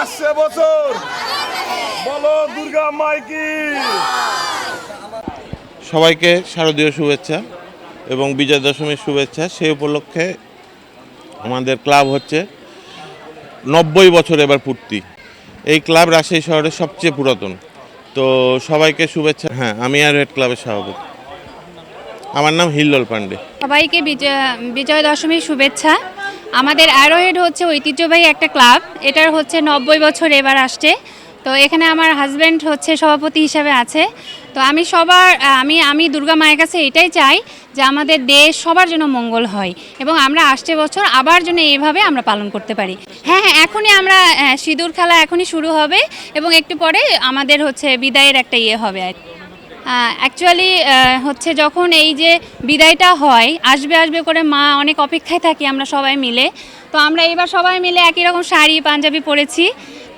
আসছে বছর। বলো দুর্গা মাইকি সবাইকে শারদীয় শুভেচ্ছা এবং বিজয় দশমীর শুভেচ্ছা। সেই উপলক্ষে আমাদের ক্লাব হচ্ছে নব্বই বছর এবার পূর্তি। এই ক্লাব রাজশাহী শহরের সবচেয়ে পুরাতন। তো সবাইকে শুভেচ্ছা। হ্যাঁ আমি আর রেড ক্লাবের সভাপতি। আমার নাম হিল্লোল পান্ডে। সবাইকে বিজয় বিজয় দশমীর শুভেচ্ছা। আমাদের অ্যারোহেড হচ্ছে ঐতিহ্যবাহী একটা ক্লাব। এটার হচ্ছে নব্বই বছর এবার আসছে। তো এখানে আমার হাজব্যান্ড হচ্ছে সভাপতি হিসাবে আছে। তো আমি সবার আমি আমি দুর্গা মায়ের কাছে এটাই চাই যে আমাদের দেশ সবার জন্য মঙ্গল হয় এবং আমরা আসছে বছর আবার যেন এইভাবে আমরা পালন করতে পারি। হ্যাঁ হ্যাঁ এখনই আমরা হ্যাঁ, সিঁদুর খেলা এখনই শুরু হবে এবং একটু পরে আমাদের হচ্ছে বিদায়ের একটা ইয়ে হবে আর। অ্যাকচুয়ালি হচ্ছে যখন এই যে বিদায়টা হয়, আসবে আসবে করে মা অনেক অপেক্ষায় থাকি আমরা সবাই মিলে। তো আমরা এবার সবাই মিলে একই রকম শাড়ি, পাঞ্জাবি পরেছি।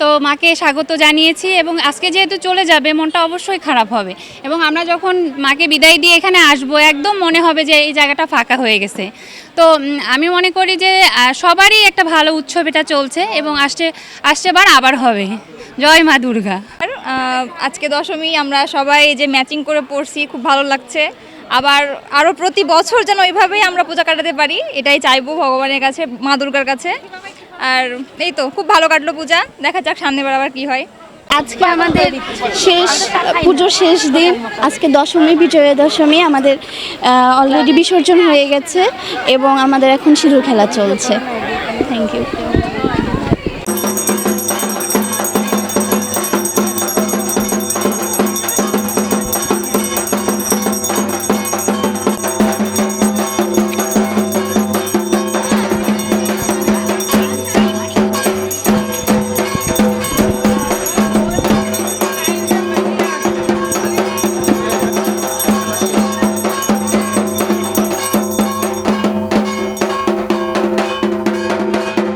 তো মাকে স্বাগত জানিয়েছি এবং আজকে যেহেতু চলে যাবে, মনটা অবশ্যই খারাপ হবে। এবং আমরা যখন মাকে বিদায় দিয়ে এখানে আসব, একদম মনে হবে যে এই জায়গাটা ফাঁকা হয়ে গেছে। তো আমি মনে করি যে সবারই একটা ভালো উৎসব এটা চলছে এবং আসছে আসছে বার আবার হবে। জয় মা দুর্গা। আজকে দশমী, আমরা সবাই যে ম্যাচিং করে পড়ছি, খুব ভালো লাগছে। আবার আরও প্রতি বছর যেন ওইভাবেই আমরা পূজা কাটাতে পারি, এটাই চাইব ভগবানের কাছে, মা দুর্গার কাছে। আর এই তো, খুব ভালো কাটলো পূজা। দেখা যাক সামনেবার আবার কি হয়। আজকে আমাদের শেষ, পুজোর শেষ দিন, আজকে দশমী, বিজয়া দশমী, আমাদের অলরেডি বিসর্জন হয়ে গেছে, এবং আমাদের এখন সিঁদুর খেলা চলছে। Thank you